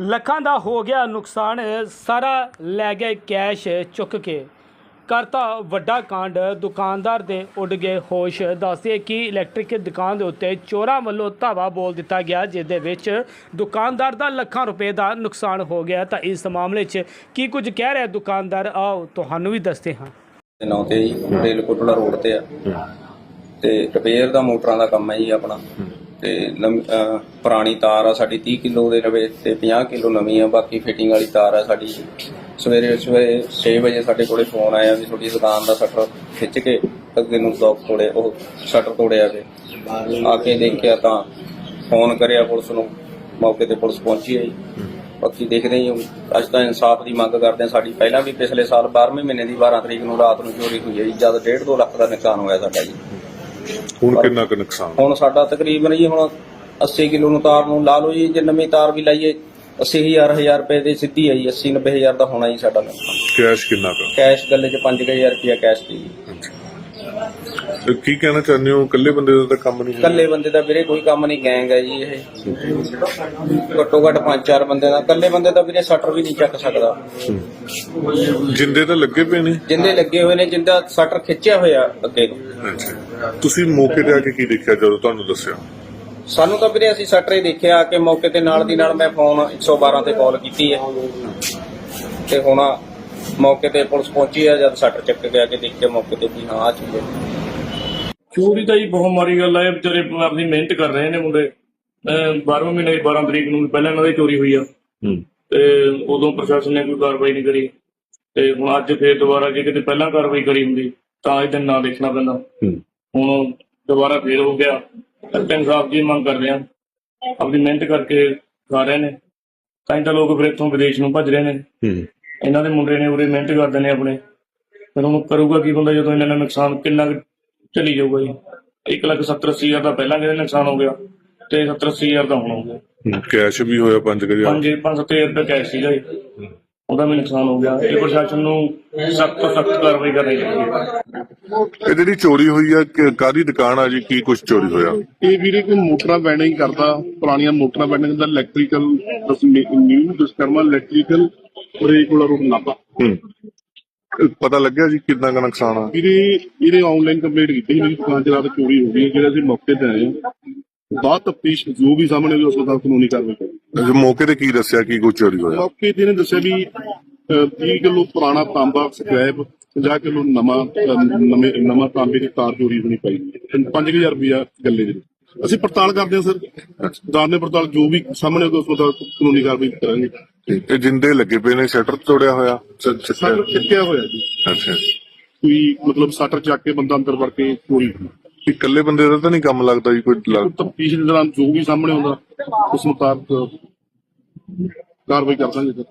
ਲੱਖਾਂ ਦਾ ਹੋ ਗਿਆ ਨੁਕਸਾਨ ਸਾਰਾ ਲੈ ਗਏ ਕੈਸ਼ ਚੁੱਕ ਕੇ। ਕਰਤਾ ਵੱਡਾ ਕਾਂਡ ਦੁਕਾਨਦਾਰ ਦੇ ਉੱਡ ਗਏ ਹੋਸ਼। ਦੱਸਦੇ ਕਿ ਇਲੈਕਟ੍ਰਿਕ ਦੁਕਾਨ ਦੇ ਉੱਤੇ ਚੋਰਾਂ ਵੱਲੋਂ ਧਾਵਾ ਬੋਲ ਦਿੱਤਾ ਗਿਆ ਜਿਸ ਦੇ ਵਿੱਚ ਦੁਕਾਨਦਾਰ ਦਾ ਲੱਖਾਂ ਰੁਪਏ ਦਾ ਨੁਕਸਾਨ ਹੋ ਗਿਆ। ਤਾਂ ਇਸ ਮਾਮਲੇ 'ਚ ਕੀ ਕੁਝ ਕਹਿ ਰਿਹਾ ਦੁਕਾਨਦਾਰ? ਆਓ ਤੁਹਾਨੂੰ ਵੀ ਦੱਸਦੇ ਹਾਂ। ਦੇ ਨਾਂ ਤੇ ਜੀ ਰੇਲ ਕੋਟਲਾ ਰੋਡ ਤੇ ਆ। ਤੇ ਰਿਪੇਅਰ ਦਾ ਮੋਟਰਾਂ ਦਾ ਕੰਮ ਹੈ ਜੀ ਆਪਣਾ। ਤੇ ਨਵੀਂ- ਅਹ, ਪੁਰਾਣੀ ਤਾਰ ਆ ਸਾਡੀ 30 ਕਿਲੋ ਦੇ ਰਵੇ ਤੇ 50 ਕਿਲੋ ਨਵੀਂ ਆ, ਬਾਕੀ ਫਿਟਿੰਗ ਵਾਲੀ ਤਾਰ ਆ ਸਾਡੀ। ਸਵੇਰੇ ਸਵੇਰੇ 6 ਵਜੇ ਸਾਡੇ ਕੋਲੇ ਫੋਨ ਆਇਆ ਵੀ ਤੁਹਾਡੀ ਦੁਕਾਨ ਦਾ ਸ਼ਟਰ ਖਿੱਚ ਕੇ ਅੱਗੇ ਨੂੰ ਲੋਕ ਤੋੜੇ, ਉਹ ਸ਼ਟਰ ਤੋੜਿਆ ਤੇ ਆ ਕੇ ਦੇਖਿਆ ਤਾਂ ਫੋਨ ਕਰਿਆ ਪੁਲਿਸ ਨੂੰ, ਮੌਕੇ ਤੇ ਪੁਲਿਸ ਪਹੁੰਚੀ ਹੈ ਜੀ ਬਾਕੀ ਦੇਖਦੇ ਹੀ ਹਾਂ। ਅੱਜ ਤਾਂ ਇਨਸਾਫ ਦੀ ਮੰਗ ਕਰਦੇ ਹਾਂ। ਸਾਡੀ ਪਹਿਲਾਂ ਵੀ ਪਿਛਲੇ ਸਾਲ 12ਵੇਂ ਮਹੀਨੇ ਦੀ 12 ਤਰੀਕ ਨੂੰ ਰਾਤ ਨੂੰ ਚੋਰੀ ਹੋਈ ਹੈ ਜੀ, ਜਦ 1.5 2 ਲੱਖ ਦਾ ਨੁਕਸਾਨ ਹੋਇਆ ਸਾਡਾ ਜੀ। ਹੁਣ ਕਿੰਨਾ ਕੁ ਨੁਕਸਾਨ? ਹੁਣ ਸਾਡਾ ਤਕਰੀਬਨ ਜੀ ਹੁਣ 80 ਕਿਲੋ ਨੂੰ ਤਾਰ ਨੂੰ ਲਾ ਲਓ ਜੀ ਜੇ ਨਵੀਂ ਤਾਰ ਵੀ ਲਾਈਏ 80000 1000 ਰੁਪਏ ਦੀ ਸਿੱਧੀ ਜੀ 80 90000 ਦਾ ਹੋਣਾ ਜੀ ਸਾਡਾ ਨੁਕਸਾਨ। ਕੈਸ਼ ਕਿੰਨਾ ਕੁ? ਕੈਸ਼ ਗੱਲੇ 'ਚ 5000 ਰੁਪਇਆ ਕੈਸ਼ ਦੀ ਜੀ। ਤੇ ਕੀ ਕਹਿਣਾ ਚਾਹੁੰਦੇ ਹੋ? ਇਕੱਲੇ ਬੰਦੇ ਦਾ ਤਾਂ ਕੰਮ ਨਹੀਂ ਇਕੱਲੇ ਬੰਦੇ ਦਾ ਵੀਰੇ ਕੋਈ ਕੰਮ ਨਹੀਂ ਗੈਂਗ ਹੈ ਜੀ ਇਹ। ਘੱਟੋ ਘੱਟ ਪੰਜ ਚਾਰ ਬੰਦੇ ਦਾ। ਇਕੱਲੇ ਬੰਦੇ ਦਾ ਵੀਰੇ ਸ਼ਟਰ ਵੀ ਨਹੀਂ ਚੱਕ ਸਕਦਾ। ਜਿੰਦੇ ਤਾਂ ਲੱਗੇ ਪਏ ਨੇ? ਜਿੰਦੇ ਲੱਗੇ ਹੋਏ ਨੇ ਜਿੰਦਾ ਸ਼ਟਰ ਖਿੱਚਿਆ ਹੋਇਆ ਅੱਗੇ ਨੂੰ ਅੱਛਾ। ਤੁਸੀਂ ਮੌਕੇ ਤੇ ਆ ਕੇ ਕੀ ਦੇਖਿਆ ਜਦੋਂ ਤੁਹਾਨੂੰ ਦੱਸਿਆ? ਸਾਨੂੰ ਤਾਂ ਵੀਰੇ ਅਸੀਂ ਸ਼ਟਰ ਹੀ ਦੇਖਿਆ ਕਿ ਮੌਕੇ ਤੇ ਨਾਲ ਦੀ ਨਾਲ ਮੈਂ ਫੋਨ 112 ਤੇ ਕਾਲ ਕੀਤੀ ਹੈ। ਤੇ ਹੁਣ ਮੌਕੇ ਤੇ ਪੁਲਿਸ ਪਹੁੰਚੀ ਹੈ ਜਦ ਸ਼ਟਰ ਚੱਕ ਕੇ ਆ ਕੇ ਦੇਖਿਆ ਮੌਕੇ ਤੇ ਵੀ ਹਾਂ ਆ ਹੈ ਚੋਰੀ ਤਾਂ ਜੀ ਬਹੁਤ ਮਾੜੀ ਗੱਲ ਹੈ ਵਿਚਾਰੇ ਆਪਣੀ ਮਿਹਨਤ ਕਰ ਰਹੇ ਨੇ ਮੁੰਡੇ। 12ਵੇਂ ਮਹੀਨੇ ਦੀ 12 ਤਰੀਕ ਨੂੰ ਪਹਿਲਾਂ ਇਹਨਾਂ ਦੀ ਚੋਰੀ ਹੋਈ ਆ। ਹੂੰ। ਤੇ ਉਦੋਂ ਪ੍ਰਸ਼ਾਸਨ ਨੇ ਕੋਈ ਕਾਰਵਾਈ ਨਹੀਂ ਕਰੀ। ਤੇ ਹੁਣ ਅੱਜ ਫੇਰ ਦੁਬਾਰਾ ਜੇ ਕਿਤੇ ਪਹਿਲਾਂ ਕਾਰਵਾਈ ਕਰੀ ਹੁੰਦੀ ਤਾਂ ਇਹ ਦਿਨ ਨਾ ਦੇਖਣਾ ਪੈਂਦਾ। ਹੂੰ। ਹੁਣ ਦੁਬਾਰਾ ਫੇਰ ਹੋ ਗਿਆ। ਤਾਂ ਇਨਸਾਫ ਦੀ ਮੰਗ ਕਰਦੇ ਆ। ਆਪਣੀ ਮਿਹਨਤ ਕਰਕੇ ਖਾ ਰਹੇ ਨੇ। ਤਾਂ ਤਾਂ ਲੋਕ ਫਿਰ ਇੱਥੋਂ ਵਿਦੇਸ਼ ਨੂੰ ਭੱਜ ਰਹੇ ਨੇ। ਹੂੰ। ਇਹਨਾਂ ਦੇ ਮੁੰਡੇ ਨੇ ਉਰੇ ਮਿਹਨਤ ਕਰਦੇ ਨੇ ਆਪਣੇ। ਫਿਰ ਹੁਣ ਕਰੂਗਾ ਕੀ ਬੰਦਾ ਜਦੋਂ ਇਹਨਾਂ ਦਾ ਨੁਕਸਾਨ ਕਿੰਨਾ ਚਲੀ ਜਾਊਗਾ ਜੀ? 1 ਲੱਖ 70 ਅੱਸੀ ਹਜ਼ਾਰ ਦਾ ਪਹਿਲਾਂ ਕਿਹਦੇ ਨੁਕਸਾਨ ਹੋ ਗਿਆ ਤੇ 70 ਅੱਸੀ ਹਜ਼ਾਰ ਦਾ ਹੁਣ ਹੋ ਗਿਆ। ਕੈਸ਼ ਵੀ ਹੋਇਆ 5000 ਪੰਜ ਪੰਜ ਸੱਤ ਹਜ਼ਾਰ ਰੁਪਏ ਕੈਸ਼ ਸੀਗਾ ਜੀ। ਉਹਦਾ ਵੀ ਨੁਕਸਾਨ ਹੋ ਗਿਆ। ਇਹ ਪ੍ਰਸ਼ਾਸਨ ਨੂੰ ਸਖਤ ਤੋਂ ਸਖਤ ਕਾਰਵਾਈ ਕਰਨੀ ਚਾਹੀਦੀ ਹੈ। ਇਹ ਜਿਹੜੀ ਚੋਰੀ ਹੋਈ ਆ ਕਿ- ਕਾਹਦੀ ਦੁਕਾਨ ਆ ਜੀ? ਕੀ ਕੁਝ ਚੋਰੀ ਹੋਇਆ? ਇਹ ਵੀਰੇ ਕੋਈ ਮੋਟਰਾਂ ਬੈਂਡਿੰਗ ਕਰਦਾ ਪੁਰਾਣੀਆਂ ਮੋਟਰਾਂ ਬੈਂਡਿੰਗ ਦਾ ਇਲੈਕਟ੍ਰੀਕਲ ਨਿਊ ਡਿਸਕਰਮਾ ਇਲੈਕਟ੍ਰੀਕਲ ਰੇਗੂਲਰ ਰੂਟ ਨਾਪਾ। ਹੂੰ। ਪਤਾ ਲੱਗਿਆ ਜੀ ਕਿੰਨਾ ਕੁ ਨੁਕਸਾਨ ਆ? ਵੀਰੇ ਇਹਨੇ ਆਨਲਾਈਨ ਕੰਪਲੀਟ ਕੀਤੀ ਸੀ, ਮੇਰੀ ਦੁਕਾਨ ਚ ਰਾਤ ਚੋਰੀ ਹੋ ਗਈ ਹੈ, ਜਿਹੜੇ ਅਸੀਂ ਮੌਕੇ ਤੇ ਆਏ ਹਾਂ। ਬਾਅਦ ਤਫਤੀਸ਼ ਜੋ ਵੀ ਸਾਹਮਣੇ ਆਊਗਾ ਉਸ ਦਾ ਕਾਨੂੰਨੀ ਕਾਰਵਾਈ ਕਰਾਂਗੇ। ਅੱਛਾ, ਮੌਕੇ ਤੇ ਕੀ ਦੱਸਿਆ ਕੀ ਕੁਝ ਚੋਰੀ ਹੋਇਆ? ਮੌਕੇ ਤੇ ਇਹਨੇ ਦੱਸਿਆ ਵੀ 30 ਕਿਲੋ ਪੁਰਾਣਾ ਤਾਂਬਾ ਸਕ੍ਰੈਪ 50 ਕਿਲੋ ਨਵਾਂ ਨਵੇਂ ਨਵਾਂ ਤਾਂਬੇ ਦੀ ਤਾਰ ਚੋਰੀ ਹੋਣੀ ਪਈ। 5000 ਰੁਪਇਆ ਗੱਲੇ ਦੇ। ਅਸੀਂ ਪੜਤਾਲ ਕਰਦੇ ਹਾਂ ਸਰ। ਦਾਰਨੇ ਪੜਤਾਲ ਜੋ ਵੀ ਸਾਹਮਣੇ ਉਸ ਦਾ ਕਾਨੂੰਨੀ ਕਾਰਵਾਈ ਕਰਾਂਗੇ। ਇਹ ਜਿੰਦੇ ਲੱਗੇ ਪਏ ਨੇ ਸ਼ਟਰ ਤੋੜਿਆ ਹੋਇਆ? ਸਰ ਕਿੱਕਿਆ ਹੋਇਆ ਜੀ। ਅੱਛਾ। ਕੋਈ ਮਤਲਬ ਸਟਰ ਚੱਕ ਕੇ ਬੰਦਾ ਅੰਦਰ ਵੜ ਕੇ ਚੋਰੀ ਇਕੱਲੇ ਬੰਦੇ ਦਾ ਤਾਂ ਨਹੀਂ ਕੰਮ ਲੱਗਦਾ ਜੀ ਕੋਈ ਤਫਤੀਸ਼ ਦੇ ਦੌਰਾਨ ਜੋ ਵੀ ਸਾਹਮਣੇ ਆਉਂਦਾ ਉਸ ਮੁਤਾਬਕ ਕਾਰਵਾਈ ਕਰ ਦਾਂਗੇ